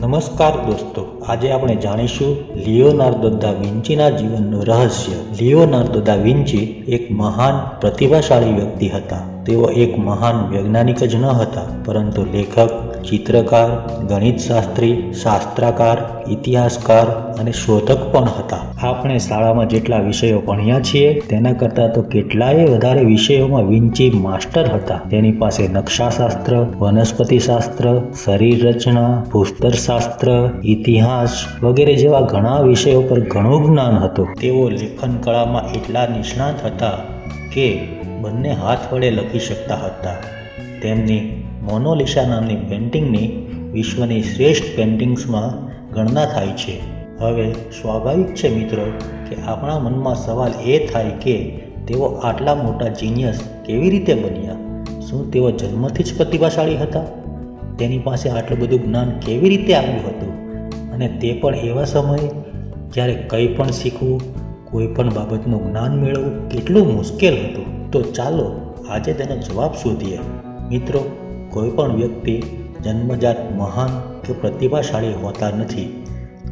નમસ્કાર દોસ્તો, આજે આપણે જાણીશું લિયોનાર્દો દા વિન્ચીના જીવનનું રહસ્ય. લિયોનાર્દો દા વિન્ચી એક મહાન, પ્રતિભાશાળી વ્યક્તિ હતા. તેઓ એક મહાન વૈજ્ઞાનિક જ ન હતા, પરંતુ લેખક, ચિત્રકાર, ગણિતશાસ્ત્રી, શાસ્ત્રકાર, ઇતિહાસકાર અને શોધક પણ હતા. આપણે શાળામાં જેટલા વિષયો ભણ્યા છીએ, તેના કરતાં તો કેટલાય વધારે વિષયોમાં વિંચી માસ્ટર હતા. તેની પાસે નકશાશાસ્ત્ર, વનસ્પતિશાસ્ત્ર, શરીર રચના, ભૂસ્તરશાસ્ત્ર, ઇતિહાસ વગેરે જેવા ઘણા વિષયો પર ઘણું જ્ઞાન હતું. તેઓ લેખન કળામાં એટલા નિષ્ણાત હતા કે બંને હાથ વડે લખી શકતા હતા. તેમની મોનોલિસા નામની પેઇન્ટિંગની વિશ્વની શ્રેષ્ઠ પેઇન્ટિંગ્સમાં ગણના થાય છે. હવે સ્વાભાવિક છે મિત્રો કે આપણા મનમાં સવાલ એ થાય કે તેઓ આટલા મોટા જીનિયસ કેવી રીતે બન્યા? શું તેઓ જન્મથી જ પ્રતિભાશાળી હતા? તેની પાસે આટલું બધું જ્ઞાન કેવી રીતે આવ્યું હતું? અને તે પણ એવા સમયે જ્યારે કંઈ પણ શીખવું કોઈ પણ બાબતનું જ્ઞાન મેળવવું કેટલું મુશ્કેલ હતું, તો ચાલો આજે તેનો જવાબ શોધીએ. મિત્રો, કોઈ પણ વ્યક્તિ જન્મજાત મહાન કે પ્રતિભાશાળી હોતા નથી.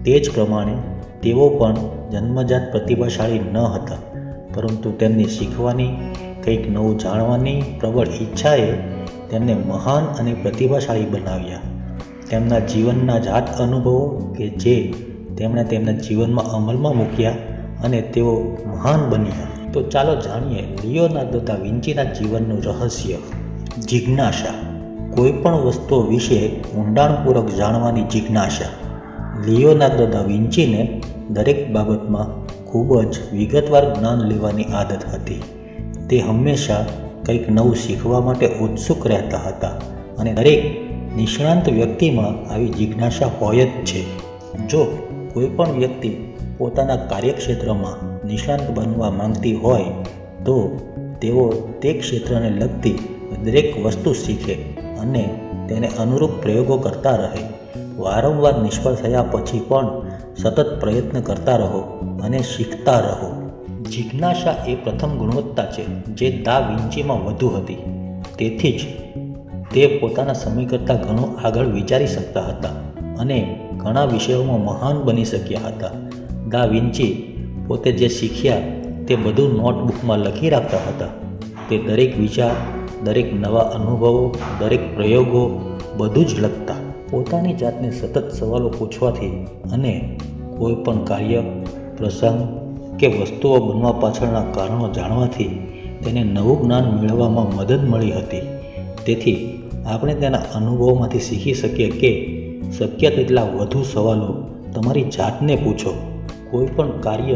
તે જ પ્રમાણે તેઓ પણ જન્મજાત પ્રતિભાશાળી ન હતા, પરંતુ તેમની શીખવાની, કંઈક નવું જાણવાની પ્રબળ ઈચ્છાએ તેમને મહાન અને પ્રતિભાશાળી બનાવ્યા. તેમના જીવનના જાત અનુભવો કે જે તેમણે તેમના જીવનમાં અમલમાં મૂક્યા અને તેઓ મહાન બન્યા. તો ચાલો જાણીએ લિયોનાર્દો દા વિન્ચીના જીવનનું રહસ્ય. જિજ્ઞાસા. કોઈ પણ વસ્તુઓ વિશે ઊંડાણપૂર્વક જાણવાની જિજ્ઞાસા. લિયોનાર્દો દા વિન્ચીને દરેક બાબતમાં ખૂબ જ વિગતવાર જ્ઞાન લેવાની આદત હતી. તે હંમેશા કંઈક નવું શીખવા માટે ઉત્સુક રહેતા હતા અને દરેક નિષ્ણાંત વ્યક્તિમાં આવી જિજ્ઞાસા હોય જ છે. જો કોઈ પણ વ્યક્તિ પોતાના કાર્યક્ષેત્રમાં નિષ્ણાંત બનવા માંગતી હોય તો તેઓ તે ક્ષેત્રને લગતી દરેક વસ્તુ શીખે અને તેને અનુરૂપ પ્રયોગો કરતા રહે. વારંવાર નિષ્ફળ થયા પછી પણ સતત પ્રયત્ન કરતા રહો અને શીખતા રહો. જિજ્ઞાસા એ પ્રથમ ગુણવત્તા છે જે દા વિંચીમાં વધુ હતી. તેથી જ તે પોતાના સમય કરતાં ઘણું આગળ વિચારી શકતા હતા અને ઘણા વિષયોમાં મહાન બની શક્યા હતા. દા વિન્ચી પોતે જે શીખ્યા તે બધું નોટબુકમાં લખી રાખતા હતા. તે દરેક વિચાર, દરેક નવા અનુભવો, દરેક પ્રયોગો બધું જ લખતા. પોતાની જાતને સતત સવાલો પૂછવાથી અને કોઈ પણ કાર્ય, પ્રસંગ કે વસ્તુઓ બનવા પાછળના કારણો જાણવાથી તેને નવું જ્ઞાન મેળવવામાં મદદ મળી હતી. તેથી આપણે તેના અનુભવોમાંથી શીખી શકીએ કે શક્ય તેટલા વધુ સવાલો તમારી જાતને પૂછો. કોઈ પણ કાર્ય,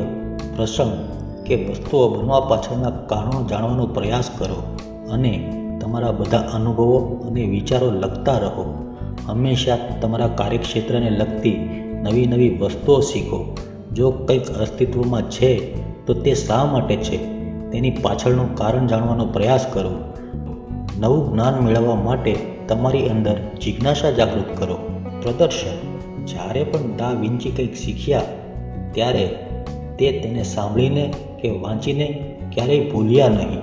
પ્રસંગ કે વસ્તુઓ બનવા પાછળના કારણો જાણવાનો પ્રયાસ કરો અને તમારા બધા અનુભવો અને વિચારો લખતા રહો. હંમેશા તમારા કાર્યક્ષેત્રને લગતી નવી નવી વસ્તુઓ શીખો. જો કંઈક અસ્તિત્વમાં છે, તો તે શા માટે છે? તેની પાછળનું કારણ જાણવાનો પ્રયાસ કરો. નવું જ્ઞાન મેળવવા માટે તમારી અંદર જિજ્ઞાસા જાગૃત કરો. પ્રદર્શન. જ્યારે પણ દા વિંચી કંઈક શીખ્યા, ત્યારે તે તેને સાંભળીને કે વાંચીને ક્યારેય ભૂલ્યા નહીં.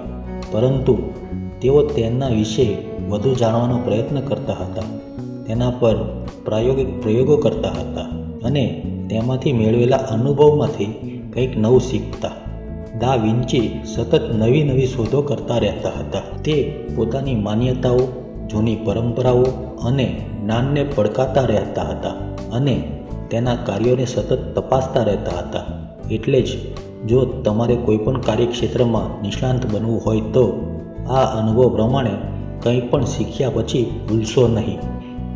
પરંતુ તેઓ તેના વિશે વધુ જાણવાનો પ્રયત્ન કરતા હતા. તેના પર પ્રાયોગિક પ્રયોગો કરતા હતા અને તેમાંથી મેળવેલા અનુભવમાંથી કંઈક નવું શીખતા. દા વિંચી સતત નવી નવી શોધો કરતા રહેતા હતા. તે પોતાની માન્યતાઓ જૂની પરંપરાઓ અને જ્ઞાનને પડકારતા રહેતા હતા અને તેના કાર્યોને સતત તપાસતા રહેતા હતા. એટલે જ જો તમારે કોઈપણ કાર્યક્ષેત્રમાં નિષ્ણાંત બનવું હોય તો આ અનુભવ પ્રમાણે કંઈ પણ શીખ્યા પછી ભૂલશો નહીં.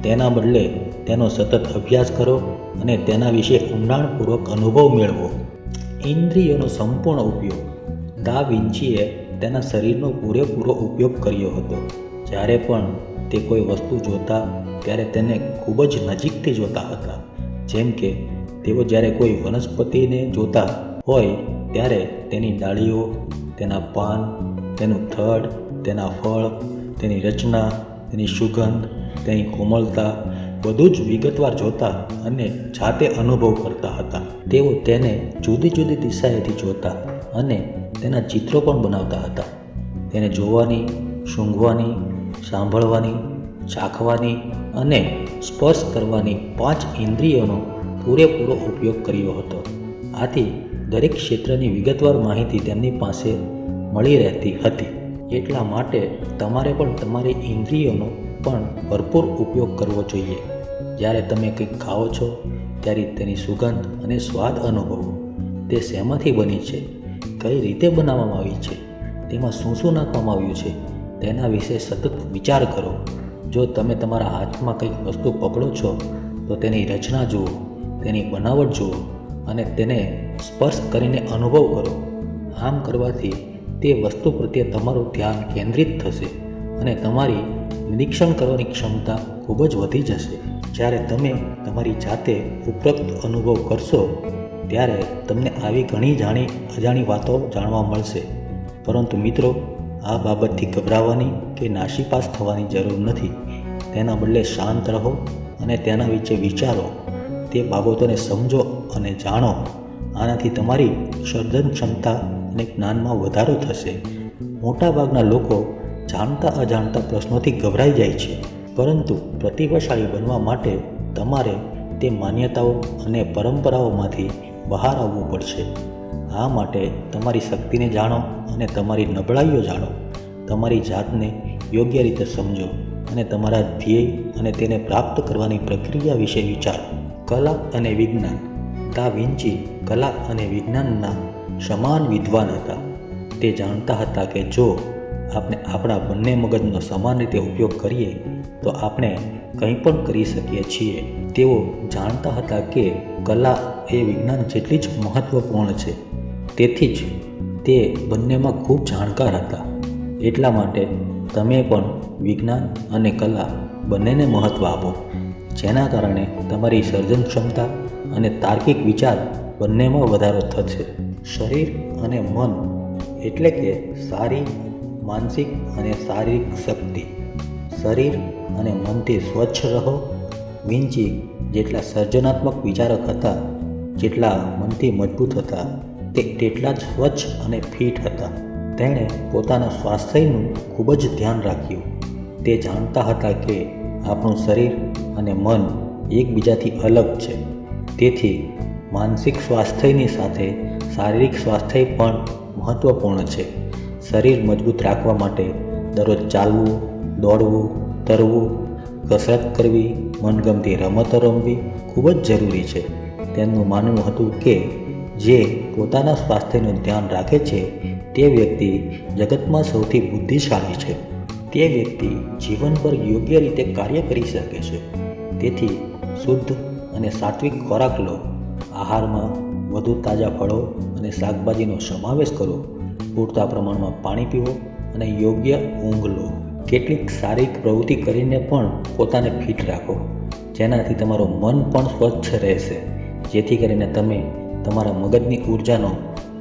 તેના બદલે તેનો સતત અભ્યાસ કરો અને તેના વિશે ઊંડાણપૂર્વક અનુભવ મેળવો. ઇન્દ્રિયોનો સંપૂર્ણ ઉપયોગ. દા વિન્ચીએ તેના શરીરનો પૂરેપૂરો ઉપયોગ કર્યો હતો. જ્યારે પણ તે કોઈ વસ્તુ જોતા, ત્યારે તેને ખૂબ જ નજીકથી જોતા હતા. જેમ કે, તેઓ જ્યારે કોઈ વનસ્પતિને જોતા હોય, ત્યારે તેની ડાળીઓ, તેના પાન, તેનું થડ, તેના ફળ, તેની રચના, તેની સુગંધ, તેની કોમળતા, બધું જ વિગતવાર જોતા અને જાતે અનુભવ કરતા હતા. તેઓ તેને જુદી જુદી દિશાએથી જોતા અને તેના ચિત્રો પણ બનાવતા હતા. તેને જોવાની, સૂંઘવાની, સાંભળવાની, ચાખવાની અને સ્પર્શ કરવાની પાંચ ઇન્દ્રિયોનો પૂરેપૂરો ઉપયોગ કર્યો હતો. આથી દરેક ક્ષેત્રની વિગતવાર માહિતી તેમની પાસે મળી રહેતી હતી. એટલા માટે તમારે પણ તમારી ઇન્દ્રિયોનો પણ ભરપૂર ઉપયોગ કરવો જોઈએ. જ્યારે તમે કંઈક ખાઓ છો, ત્યારે તેની સુગંધ અને સ્વાદ અનુભવો. તે શેમાંથી બની છે? કઈ રીતે બનાવવામાં આવી છે? તેમાં શું શું નાખવામાં આવ્યું છે? તેના વિશે સતત વિચાર કરો. જો તમે તમારા હાથમાં કંઈક વસ્તુ પકડો છો, તો તેની રચના જુઓ, તેની બનાવટ જુઓ અને તેને સ્પર્શ કરીને અનુભવ કરો. આમ કરવાથી તે વસ્તુ પ્રત્યે તમારું ધ્યાન કેન્દ્રિત થશે અને તમારી નિરીક્ષણ કરવાની ક્ષમતા ખૂબ જ વધી જશે. જ્યારે તમે તમારી જાતે ઉપરોક્ત અનુભવ કરશો ત્યારે તમને આવી ઘણી જાણી અજાણી વાતો જાણવા મળશે. પરંતુ મિત્રો, આ બાબતથી ગભરાવાની કે નાશીપાસ થવાની જરૂર નથી. તેના બદલે શાંત રહો અને તેના વિશે વિચારો. તે બાબતોને સમજો અને જાણો. આનાથી તમારી સર્જન ક્ષમતા અને જ્ઞાનમાં વધારો થશે. મોટાભાગના લોકો જાણતા અજાણતા પ્રશ્નોથી ગભરાઈ જાય છે. પરંતુ પ્રતિભાશાળી બનવા માટે તમારે તે માન્યતાઓ અને પરંપરાઓમાંથી બહાર આવવું પડશે. આ માટે તમારી શક્તિને જાણો અને તમારી નબળાઈઓ જાણો. તમારી જાતને યોગ્ય રીતે સમજો અને તમારા ધ્યેય અને તેને પ્રાપ્ત કરવાની પ્રક્રિયા વિશે વિચારો. કલા અને વિજ્ઞાન. દા વિંચી કલા અને વિજ્ઞાનના સમાન વિદ્વાન હતા. તે જાણતા હતા કે જો આપણે આપણા બંને મગજનો સમાન રીતે ઉપયોગ કરીએ તો આપણે કંઈ પણ કરી શકીએ છીએ. તેઓ જાણતા હતા કે કલા એ વિજ્ઞાન જેટલી જ મહત્ત્વપૂર્ણ છે. તેથી જ તે બંનેમાં ખૂબ જાણકાર હતા. એટલા માટે તમે પણ વિજ્ઞાન અને કલા બંનેને મહત્ત્વ આપો. જેના કારણે તમારી સર્જન ક્ષમતા અને તાર્કિક વિચાર બંનેમાં વધારો થશે. શરીર અને મન એટલે કે સારી માનસિક અને શારીરિક શક્તિ. શરીર અને મનથી સ્વચ્છ રહો. વિંચી જેટલા સર્જનાત્મક વિચારક હતા, જેટલા મનથી મજબૂત હતા, તે તેટલા જ સ્વચ્છ અને ફિટ હતા. તેણે પોતાના સ્વાસ્થ્યનું ખૂબ જ ધ્યાન રાખ્યું. તે જાણતા હતા કે આપણું શરીર અને મન એકબીજાથી અલગ છે. તેથી માનસિક સ્વાસ્થ્યની સાથે શારીરિક સ્વાસ્થ્ય પણ મહત્ત્વપૂર્ણ છે. શરીર મજબૂત રાખવા માટે દરરોજ ચાલવું દોડવું, તરવું, કસરત કરવી, મનગમતી રમતો રમવી ખૂબ જ જરૂરી છે. તેમનું માનવું હતું કે જે પોતાના સ્વાસ્થ્યનું ધ્યાન રાખે છે, તે વ્યક્તિ જગતમાં સૌથી બુદ્ધિશાળી છે. તે વ્યક્તિ જીવન પર યોગ્ય રીતે કાર્ય કરી શકે છે. તેથી શુદ્ધ અને સાત્વિક ખોરાક લો. આહારમાં વધુ તાજા ફળો અને શાકભાજીનો સમાવેશ કરો. પૂરતા પ્રમાણમાં પાણી પીવો અને યોગ્ય ઊંઘ લો. કેટલીક શારીરિક પ્રવૃત્તિ કરીને પણ પોતાને ફિટ રાખો. જેનાથી તમારું મન પણ સ્વચ્છ રહેશે. જેથી કરીને તમે તમારા મગજની ઉર્જાનો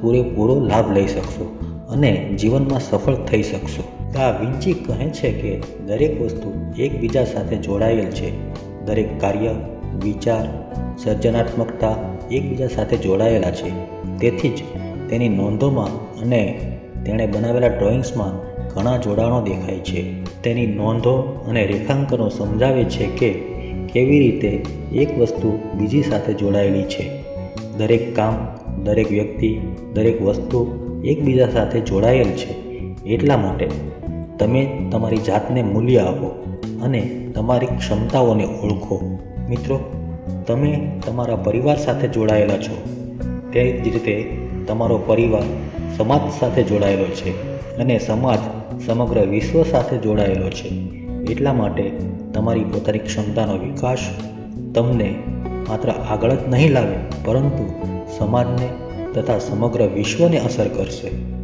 પૂરેપૂરો લાભ લઈ શકશો અને જીવનમાં સફળ થઈ શકશો. આ વિંચી કહે છે કે દરેક વસ્તુ એકબીજા સાથે જોડાયેલ છે. દરેક કાર્ય, વિચાર, સર્જનાત્મકતા એકબીજા સાથે જોડાયેલા છે. તેથી જ તેની નોંધોમાં અને તેણે બનાવેલા ડ્રોઈંગ્સમાં ઘણા જોડાણો દેખાય છે. તેની નોંધો અને રેખાંકનો સમજાવે છે કે કેવી રીતે એક વસ્તુ બીજી સાથે જોડાયેલી છે. દરેક કામ, દરેક વ્યક્તિ, દરેક વસ્તુ એકબીજા સાથે જોડાયેલ છે. એટલા માટે તમે તમારી જાતને મૂલ્ય આપો અને તમારી ક્ષમતાઓને ઓળખો. મિત્રો, તમે તમારા પરિવાર સાથે જોડાયેલા છો. તે જ રીતે તમારો પરિવાર સમાજ સાથે જોડાયેલો છે અને સમાજ સમગ્ર વિશ્વ સાથે જોડાયેલો છે. એટલા માટે તમારી પોતાની ક્ષમતાનો વિકાસ તમને માત્ર આગળ જ નહીં લાવે, પરંતુ સમાજને તથા સમગ્ર વિશ્વને અસર કરશે.